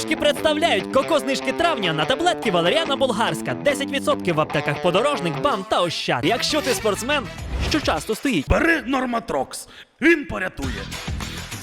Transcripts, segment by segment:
Знижки представляють коко-знижки травня на таблетки Валеріана Болгарська. 10% в аптеках подорожник, бам та ощад. Якщо ти спортсмен, що часто стоїть. Бери Норматрокс, він порятує.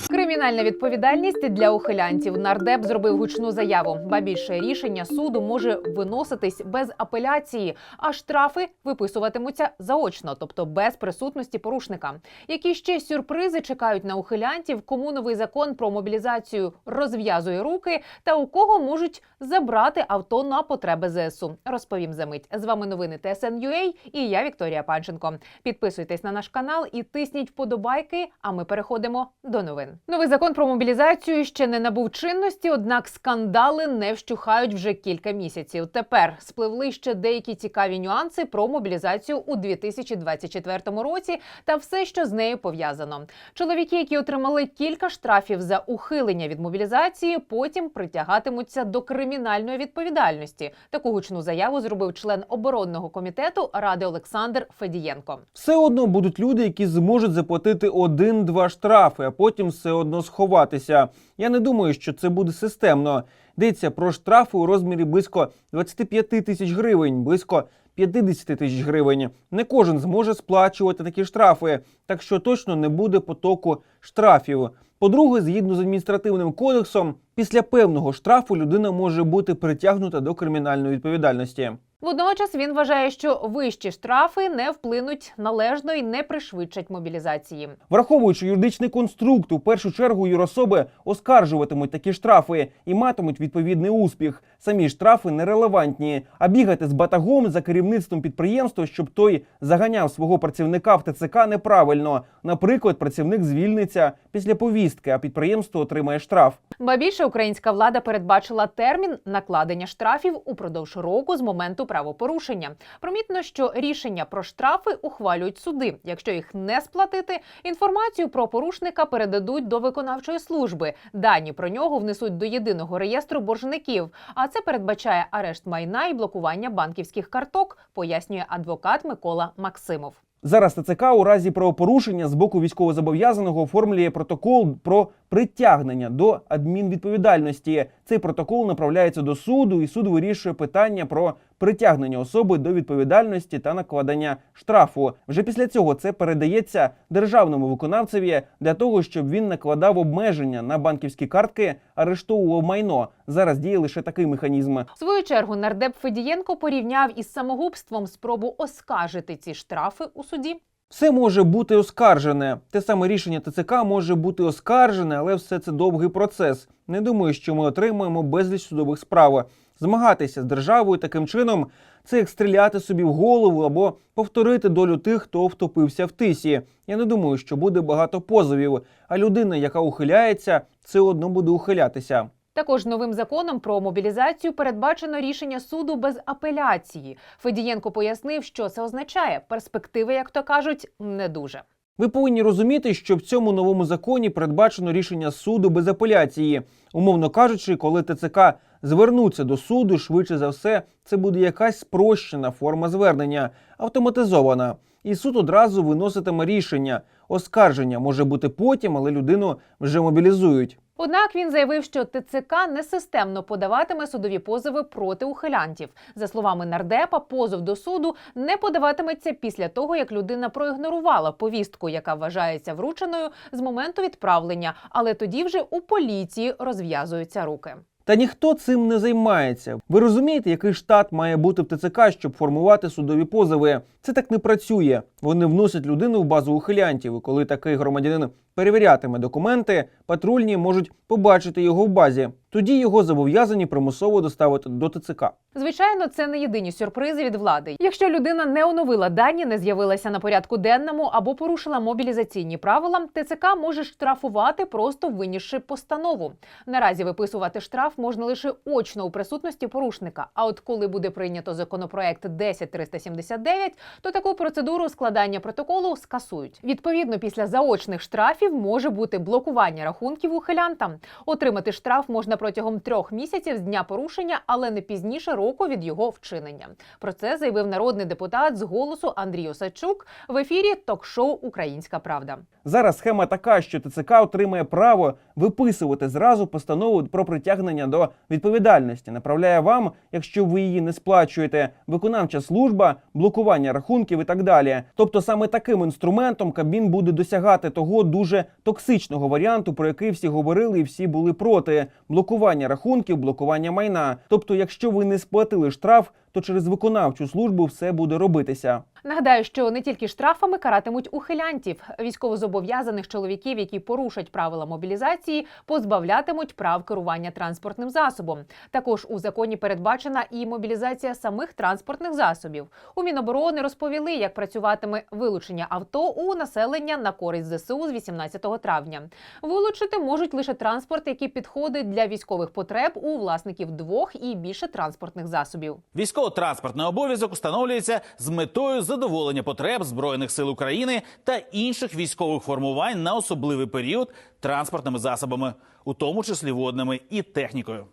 Кримінальна відповідальність для ухилянтів. Нардеп зробив гучну заяву. Ба більше рішення суду може виноситись без апеляції, а штрафи виписуватимуться заочно, тобто без присутності порушника. Які ще сюрпризи чекають на ухилянтів? Кому новий закон про мобілізацію розв'язує руки, та у кого можуть забрати авто на потреби ЗСУ? Розповім за мить. З вами новини ТСН.UA і я Вікторія Панченко. Підписуйтесь на наш канал і тисніть вподобайки. А ми переходимо до новин. Новий закон про мобілізацію ще не набув чинності, однак скандали не вщухають вже кілька місяців. Тепер спливли ще деякі цікаві нюанси про мобілізацію у 2024 році та все, що з нею пов'язано. Чоловіки, які отримали кілька штрафів за ухилення від мобілізації, потім притягатимуться до кримінальної відповідальності. Таку гучну заяву зробив член оборонного комітету Ради Олександр Федієнко. Все одно будуть люди, які зможуть заплатити один-два штрафи, а потім все одно сховатися. Я не думаю, що це буде системно. Йдеться про штрафи у розмірі близько 25 тисяч гривень, близько 50 тисяч гривень. Не кожен зможе сплачувати такі штрафи, так що точно не буде потоку штрафів. По-друге, згідно з адміністративним кодексом, після певного штрафу людина може бути притягнута до кримінальної відповідальності. Водночас він вважає, що вищі штрафи не вплинуть належно і не пришвидшать мобілізації. Враховуючи юридичний конструкт, у першу чергу юрособи оскаржуватимуть такі штрафи і матимуть відповідний успіх. Самі штрафи нерелевантні. А бігати з батагом за керівництвом підприємства, щоб той заганяв свого працівника в ТЦК, неправильно. Наприклад, працівник звільниться після повістки, а підприємство отримає штраф. Ба більше українська влада передбачила термін накладення штрафів упродовж року з моменту правопорушення. Примітно, що рішення про штрафи ухвалюють суди. Якщо їх не сплатити, інформацію про порушника передадуть до виконавчої служби. Дані про нього внесуть до єдиного реєстру боржників. А це передбачає арешт майна і блокування банківських карток, пояснює адвокат Микола Максимов. Зараз ТЦК у разі правопорушення з боку військовозобов'язаного оформлює протокол про притягнення до адмінвідповідальності. Цей протокол направляється до суду, і суд вирішує питання про притягнення особи до відповідальності та накладення штрафу. Вже після цього це передається державному виконавцеві для того, щоб він накладав обмеження на банківські картки, арештовував майно. Зараз діє лише такий механізм. В свою чергу нардеп Федієнко порівняв із самогубством спробу оскаржити ці штрафи у суді. Все може бути оскаржене. Те саме рішення ТЦК може бути оскаржене, але все це довгий процес. Не думаю, що ми отримаємо безліч судових справ. Змагатися з державою таким чином це як стріляти собі в голову або повторити долю тих, хто втопився в тисі. Я не думаю, що буде багато позовів. А людина, яка ухиляється, все одно буде ухилятися. Також новим законом про мобілізацію передбачено рішення суду без апеляції. Федієнко пояснив, що це означає. Перспективи, як то кажуть, не дуже. Ви повинні розуміти, що в цьому новому законі передбачено рішення суду без апеляції. Умовно кажучи, коли ТЦК звернуться до суду, швидше за все, це буде якась спрощена форма звернення, автоматизована. І суд одразу виноситиме рішення. Оскарження може бути потім, але людину вже мобілізують. Однак він заявив, що ТЦК несистемно подаватиме судові позови проти ухилянтів. За словами нардепа, позов до суду не подаватиметься після того, як людина проігнорувала повістку, яка вважається врученою з моменту відправлення, але тоді вже у поліції розв'язуються руки. Та ніхто цим не займається. Ви розумієте, який штат має бути в ТЦК, щоб формувати судові позови? Це так не працює. Вони вносять людину в базу ухилянтів. І коли такий громадянин перевірятиме документи, патрульні можуть побачити його в базі. Тоді його зобов'язані примусово доставити до ТЦК. Звичайно, це не єдині сюрпризи від влади. Якщо людина не оновила дані, не з'явилася на порядку денному або порушила мобілізаційні правила, ТЦК може штрафувати, просто винісши постанову. Наразі виписувати штраф можна лише очно у присутності порушника. А от коли буде прийнято законопроект 10379, то таку процедуру складання протоколу скасують. Відповідно, після заочних штрафів штрафів може бути блокування рахунків ухилянтам. Отримати штраф можна протягом трьох місяців з дня порушення, але не пізніше року від його вчинення. Про це заявив народний депутат з голосу Андрій Осадчук в ефірі ток-шоу Українська Правда. Зараз схема така, що ТЦК отримає право виписувати зразу постанову про притягнення до відповідальності. Направляє вам, якщо ви її не сплачуєте, виконавча служба, блокування рахунків і так далі. Тобто саме таким інструментом Кабмін буде досягати того дуже токсичного варіанту, про який всі говорили і всі були проти блокування рахунків, блокування майна. Тобто, якщо ви не сплатили штраф, то через виконавчу службу все буде робитися. Нагадаю, що не тільки штрафами каратимуть ухилянтів, військовозобов'язаних чоловіків, які порушать правила мобілізації, позбавлятимуть прав керування транспортним засобом. Також у законі передбачена і мобілізація самих транспортних засобів. У Міноборони розповіли, як працюватиме вилучення авто у населення на користь ЗСУ з 18 травня. Вилучити можуть лише транспорт, який підходить для військових потреб у власників двох і більше транспортних засобів. Військово-транспортний обов'язок встановлюється з метою задоволення потреб збройних сил України та інших військових формувань на особливий період транспортними засобами, у тому числі водними і технікою.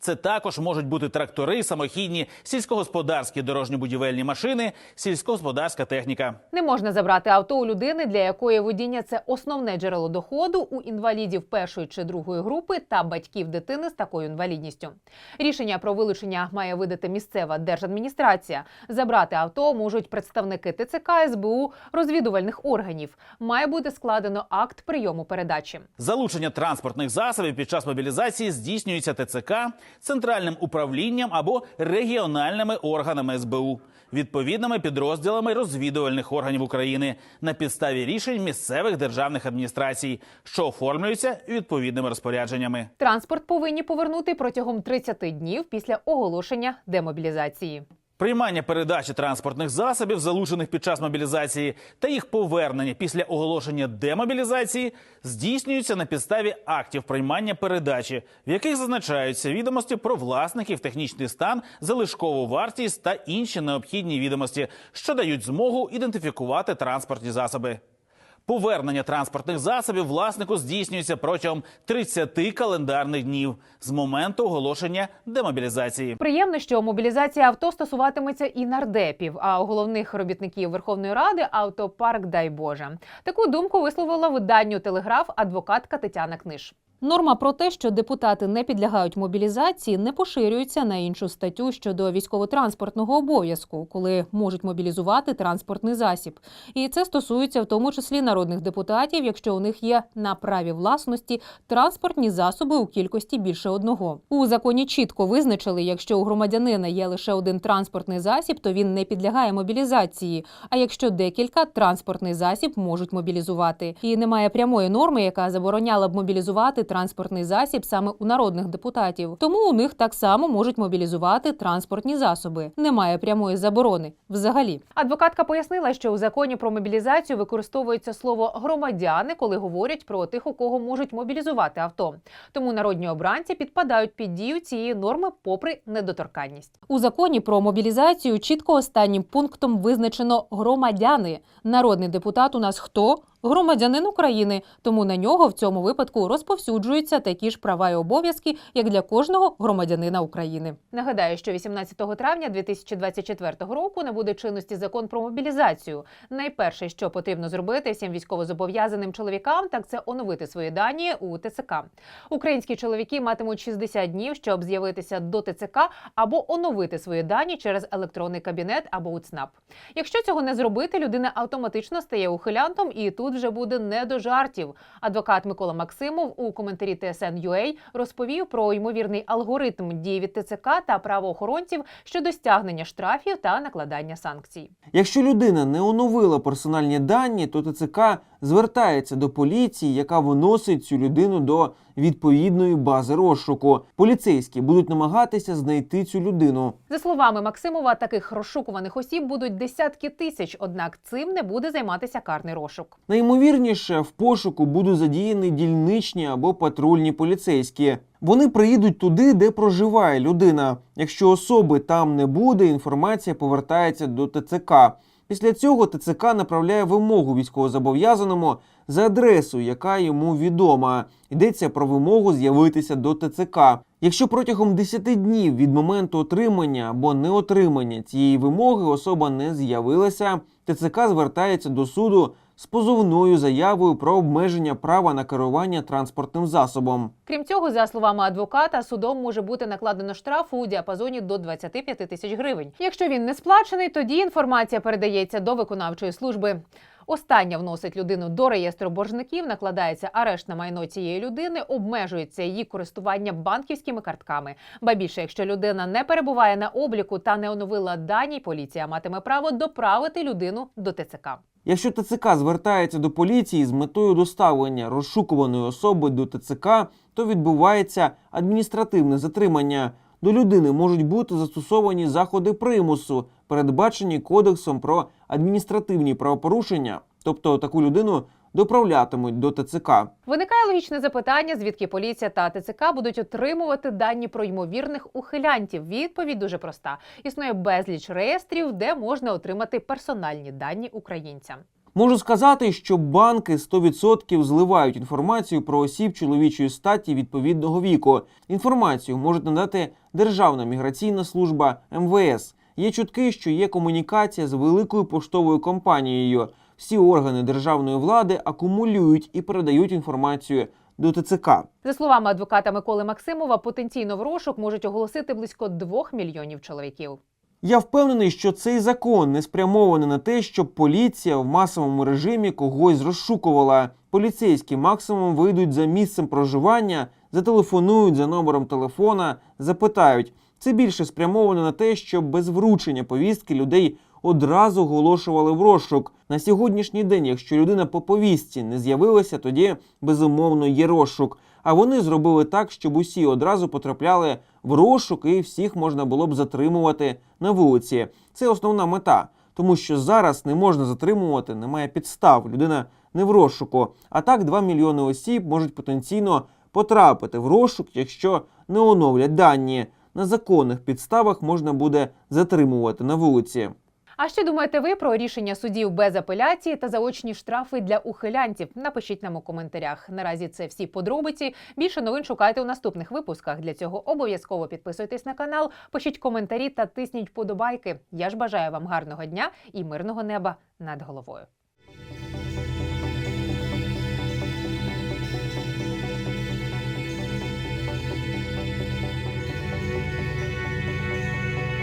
Це також можуть бути трактори, самохідні, сільськогосподарські дорожньо-будівельні машини, сільськогосподарська техніка. Не можна забрати авто у людини, для якої водіння це основне джерело доходу у інвалідів першої чи другої групи та батьків дитини з такою інвалідністю. Рішення про вилучення має видати місцева держадміністрація. Забрати авто можуть представники ТЦК, СБУ, розвідувальних органів. Має бути складено акт прийому передачі. Залучення транспортних засобів під час мобілізації здійснюється ТЦК, центральним управлінням або регіональними органами СБУ, відповідними підрозділами розвідувальних органів України на підставі рішень місцевих державних адміністрацій, що оформлюються відповідними розпорядженнями. Транспорт повинні повернути протягом 30 днів після оголошення демобілізації. Приймання передачі транспортних засобів, залучених під час мобілізації, та їх повернення після оголошення демобілізації здійснюються на підставі актів приймання передачі, в яких зазначаються відомості про власників, технічний стан, залишкову вартість та інші необхідні відомості, що дають змогу ідентифікувати транспортні засоби. Повернення транспортних засобів власнику здійснюється протягом 30 календарних днів з моменту оголошення демобілізації. Приємно, що мобілізація авто стосуватиметься і нардепів, а головних робітників Верховної Ради автопарк дай Боже. Таку думку висловила виданню Телеграф адвокатка Тетяна Книж. Норма про те, що депутати не підлягають мобілізації, не поширюється на іншу статтю щодо військово-транспортного обов'язку, коли можуть мобілізувати транспортний засіб. І це стосується в тому числі народних депутатів, якщо у них є на праві власності транспортні засоби у кількості більше одного. У законі чітко визначили, якщо у громадянина є лише один транспортний засіб, то він не підлягає мобілізації. А якщо декілька транспортний засіб можуть мобілізувати, і немає прямої норми, яка забороняла б мобілізувати транспортний засіб саме у народних депутатів. Тому у них так само можуть мобілізувати транспортні засоби. Немає прямої заборони взагалі. Адвокатка пояснила, що у законі про мобілізацію використовується слово громадяни, коли говорять про тих, у кого можуть мобілізувати авто. Тому народні обранці підпадають під дію цієї норми, попри недоторканність. У законі про мобілізацію чітко останнім пунктом визначено громадяни. Народний депутат у нас хто? Громадянин України, тому на нього в цьому випадку розповсюджуються такі ж права і обов'язки, як для кожного громадянина України. Нагадаю, що 18 травня 2024 року набуде чинності закон про мобілізацію. Найперше, що потрібно зробити всім військовозобов'язаним чоловікам, так це оновити свої дані у ТЦК. Українські чоловіки матимуть 60 днів, щоб з'явитися до ТЦК або оновити свої дані через електронний кабінет або УЦНАП. Якщо цього не зробити, людина автоматично стає ухилянтом, і тут вже буде не до жартів. Адвокат Микола Максимов у коментарі TSN.ua розповів про ймовірний алгоритм дії від ТЦК та правоохоронців щодо стягнення штрафів та накладання санкцій. Якщо людина не оновила персональні дані, то ТЦК звертається до поліції, яка виносить цю людину до відповідної бази розшуку. Поліцейські будуть намагатися знайти цю людину. За словами Максимова, таких розшукуваних осіб будуть десятки тисяч, однак цим не буде займатися карний розшук. Найімовірніше, в пошуку будуть задіяні дільничні або патрульні поліцейські. Вони приїдуть туди, де проживає людина. Якщо особи там не буде, інформація повертається до ТЦК. Після цього ТЦК направляє вимогу військовозобов'язаному за адресою, яка йому відома. Йдеться про вимогу з'явитися до ТЦК. Якщо протягом 10 днів від моменту отримання або неотримання цієї вимоги особа не з'явилася, ТЦК звертається до суду з позовною заявою про обмеження права на керування транспортним засобом. Крім цього, за словами адвоката, судом може бути накладено штраф у діапазоні до 25 тисяч гривень. Якщо він не сплачений, тоді інформація передається до виконавчої служби. Остання вносить людину до реєстру боржників, накладається арешт на майно цієї людини, обмежується її користування банківськими картками. Ба більше, якщо людина не перебуває на обліку та не оновила дані, поліція матиме право доправити людину до ТЦК. Якщо ТЦК звертається до поліції з метою доставлення розшукуваної особи до ТЦК, то відбувається адміністративне затримання. До людини можуть бути застосовані заходи примусу, передбачені кодексом про адміністративні правопорушення, тобто таку людину доправлятимуть до ТЦК. Виникає логічне запитання, звідки поліція та ТЦК будуть отримувати дані про ймовірних ухилянтів. Відповідь дуже проста: існує безліч реєстрів, де можна отримати персональні дані українцям. Можу сказати, що банки 100% зливають інформацію про осіб чоловічої статі відповідного віку. Інформацію можуть надати Державна міграційна служба МВС. Є чутки, що є комунікація з великою поштовою компанією. Всі органи державної влади акумулюють і передають інформацію до ТЦК. За словами адвоката Миколи Максимова, потенційно в розшук можуть оголосити близько двох мільйонів чоловіків. Я впевнений, що цей закон не спрямований на те, щоб поліція в масовому режимі когось розшукувала. Поліцейські максимум вийдуть за місцем проживання, зателефонують за номером телефона, запитають. Це більше спрямовано на те, щоб без вручення повістки людей одразу оголошували в розшук. На сьогоднішній день, якщо людина по повістці не з'явилася, тоді безумовно є розшук. А вони зробили так, щоб усі одразу потрапляли в розшук і всіх можна було б затримувати на вулиці. Це основна мета, тому що зараз не можна затримувати, немає підстав. Людина не в розшуку. А так 2 мільйони осіб можуть потенційно потрапити в розшук, якщо не оновлять дані. На законних підставах можна буде затримувати на вулиці. А що думаєте ви про рішення судів без апеляції та заочні штрафи для ухилянців? Напишіть нам у коментарях. Наразі це всі подробиці. Більше новин шукайте у наступних випусках. Для цього обов'язково підписуйтесь на канал, пишіть коментарі та тисніть вподобайки. Я ж бажаю вам гарного дня і мирного неба над головою.